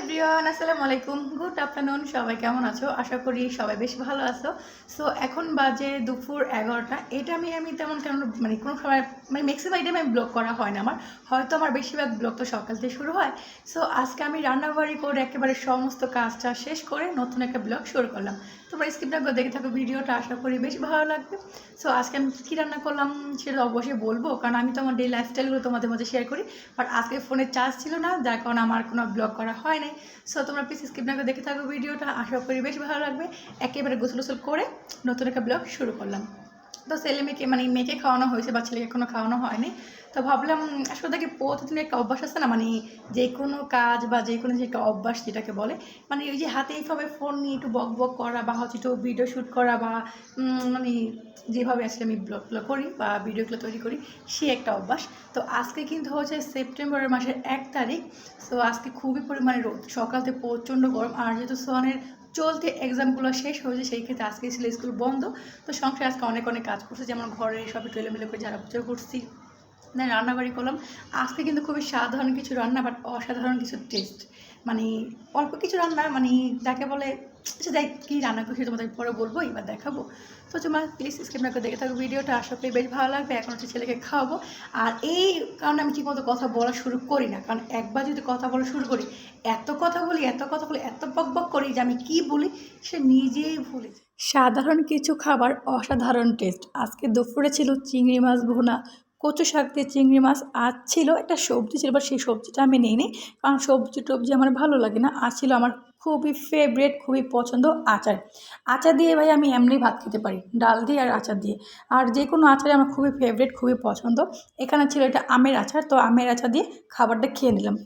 Everyone, আসসালামু আলাইকুম। Good afternoon, সবাই কেমন আছো? আশা করি সবাই বেশ ভালো আছো। সো এখন বাজে দুপুর এগারোটা। এটা আমি আমি তেমন কেমন মানে কোনো সময় মানে ম্যাক্সিমাম টাইম আমি ব্লগ করা হয় না আমার। হয়তো আমার বেশিরভাগ ব্লগ তো সকাল থেকে শুরু হয়। সো আজকে আমি রান্নাবাড়ি করে একেবারে সমস্ত কাজটা শেষ করে নতুন একটা ব্লগ শুরু করলাম। তোমরা স্ক্রিপ্টটা দেখে থাকো ভিডিওটা, আশা করি বেশ ভালো লাগবে। সো আজকে আমি কী রান্না করলাম সেটা অবশ্যই বলব, কারণ আমি তো আমার ডে লাইফস্টাইলগুলো তোমাদের মধ্যে শেয়ার করি। বাট আজকে ফোনে চার্জ ছিল না, যার কারণে আমার কোনো ব্লগ করা হয় নাই সো তোমরা প্লিজ স্কিপ না করে দেখে থাকো ভিডিওটা। আশা করি বেশ ভালো লাগবে। একেবারে গোসল গোসল করে নতুন একটা ব্লগ শুরু করলাম। তো ছেলে মেয়েকে মানে মেয়েকে খাওয়ানো হয়েছে বা ছেলেকে এখনও খাওয়ানো হয়নি। তো ভাবলাম, আসলে তাকে প্রতিদিন একটা অভ্যাস আছে না? মানে যে কোনো কাজ বা যে কোনো যে একটা অভ্যাস যেটাকে বলে মানে ওই যে হাতে এইভাবে ফোন নিয়ে একটু বক বক করা বা হচ্ছে একটু ভিডিও শ্যুট করা বা মানে যেভাবে আসলে আমি ব্লগগুলো করি বা ভিডিওগুলো তৈরি করি, সে একটা অভ্যাস। তো আজকে কিন্তু হচ্ছে সেপ্টেম্বরের মাসের এক তারিখ, তো আজকে খুবই পরিমাণে রোদ সকালতে প্রচণ্ড গরম। আর যেহেতু সোহানের চলতে এক্সামগুলো শেষ হয়েছে সেই ক্ষেত্রে আজকে ছিল স্কুল বন্ধ। তো সংসারে আজকে অনেক অনেক কাজ করছে, যেমন ঘরে সব একটু এলোমেলো করে ঝাড়া পুজো করছি। না, রান্নাবাড়ি করলাম। আজকে কিন্তু খুবই সাধারণ কিছু রান্না বাট অসাধারণ কিছু টেস্ট মানে অল্প কিছু রান্না মানে যাকে বলে আচ্ছা যাই কী রান্না করছি তোমাদের পরে বলব, এবার দেখাবো। তো তোমরা প্লিজ স্ক্রিপ না করে দেখে থাকো ভিডিওটা, আশা করি বেশ ভালো লাগবে। এখন হচ্ছে ছেলেকে খাওয়াবো। আর এই কারণে আমি ঠিকমতো কথা বলা শুরু করি না, কারণ একবার যদি কথা বলা শুরু করি, এত কথা বলি, এত কথা বলি, এত বক বক করি যে আমি কী বলি, সে নিজেই ভুলে যায়। সাধারণ কিছু খাবার অসাধারণ টেস্ট আজকে দুপুরে ছিল চিংড়ি মাছ ভুনা, কচু শাক দিয়ে চিংড়ি মাছ, আর ছিল একটা সবজি ছিল বা সেই সবজিটা আমি নিই নি কারণ সবজি টবজি আমার ভালো লাগে না, আর ছিল আমার খুবই ফেভারেট খুবই পছন্দ আচার। আচার দিয়ে ভাই আমি এমনি ভাত খেতে পারি, ডাল দিয়ে আর আচার দিয়ে। আর যে কোনো আচারে আমার খুবই ফেভারেট খুবই পছন্দ। এখানে ছিল এটা আমের আচার, তো আমের আচার দিয়ে খাবারটা খেয়ে নিলাম।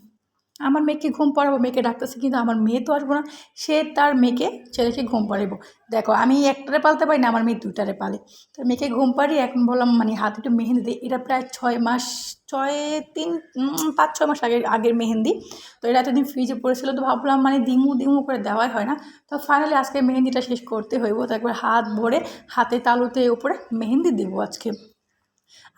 আমার মেয়েকে ঘুম পাড়াবো, মেয়েকে ডাকতেছে কিন্তু আমার মেয়ে তো আসব না। সে তার মেয়েকে, ছেলেকে ঘুম পাড়াবো দেখো, আমি একটারে পালতে পারি না, আমার মেয়ে দুটারে পালে। তো মেয়েকে ঘুম পাড়িয়ে এখন বললাম মানে হাতে একটু মেহেন্দি দিই এটা প্রায় ছয় মাস, ছয়, তিন পাঁচ, ছয় মাস আগের আগের মেহেন্দি। তো এটা এতদিন ফ্রিজে পড়েছিল, তো ভাবলাম মানে দিমু দিমু করে দেওয়াই হয় না। তো ফাইনালি আজকে মেহেন্দিটা শেষ করতে হইব। তো একবার হাত ভরে হাতে তালুতে উপরে মেহেন্দি দিব আজকে।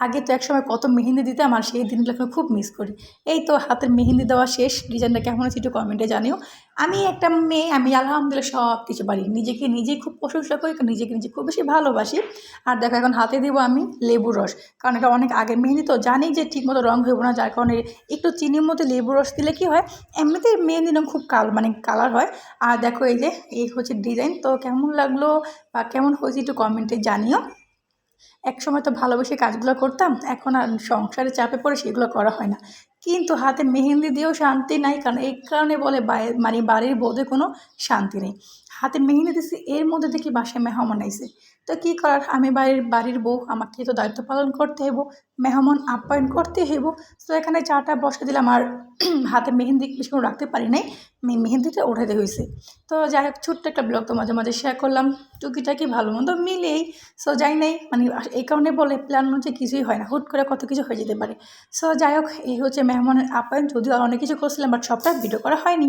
আগে তো একসময় কত মেহেন্দি দিতাম আর সেই দিনগুলোকে খুব মিস করি। এই তো হাতের মেহেন্দি দেওয়া শেষ। ডিজাইনটা কেমন আছে একটু কমেন্টে জানিও। আমি একটা মেয়ে, আমি আলহামদুলিল্লাহ সব কিছু পারি। নিজেকে নিজেই খুব প্রশংসা করি নিজেকে নিজে খুব বেশি ভালোবাসি। আর দেখো, এখন হাতে দেবো আমি লেবুর রস। কারণ এটা অনেক আগের মেহেন্দি, তো জানি যে ঠিকমতো রং হইব না, যার কারণে একটু চিনির মধ্যে লেবুর রস দিলে কি হয় এমনিতেই মেহেন্দি রং খুব কাল মানে কালার হয়। আর দেখো এই যে, এই হচ্ছে ডিজাইন। তো কেমন লাগল বা কেমন হয়েছে একটু কমেন্টে জানিও। এক সময় তো ভালোবেসে কাজগুলো করতাম, এখন আর সংসারে চাপে পড়ে সেগুলো করা হয় না। কিন্তু হাতে মেহেন্দি দিয়েও শান্তি নাই, কারণ এই কারণে বলে মানে বাড়ির বোধে কোনো শান্তি নেই। হাতে মেহেন্দি দিছি, এর মধ্যে দেখি বাসায় মেহমান আইছে। তো কী করার? আমি বাড়ির বাড়ির বউ, আমাকে তো দায়িত্ব পালন করতে হইব, মেহমান আপ্যায়ন করতে হইব। তো এখানে চাটা বসে দিলাম আর হাতে মেহেন্দি বেশিক্ষণ রাখতে পারি নাই মেহেন্দিটা ওঠাতে হয়েছে তো যাই হোক, ছোট্ট একটা ব্লগ তো মাঝে মাঝে শেয়ার করলাম। টুকিটাকি ভালো মন্দ মিলেই সো যাই নাই মানে এই কারণে বলে প্ল্যান অনুযায়ী কিছুই হয় না, হুট করে কত কিছু হয়ে যেতে পারে। সো যাই হোক, এই হচ্ছে মেহমানের আপ্যায়ন, যদিও অনেক কিছু করছিলাম বাট সবটা ভিডিও করা হয়নি।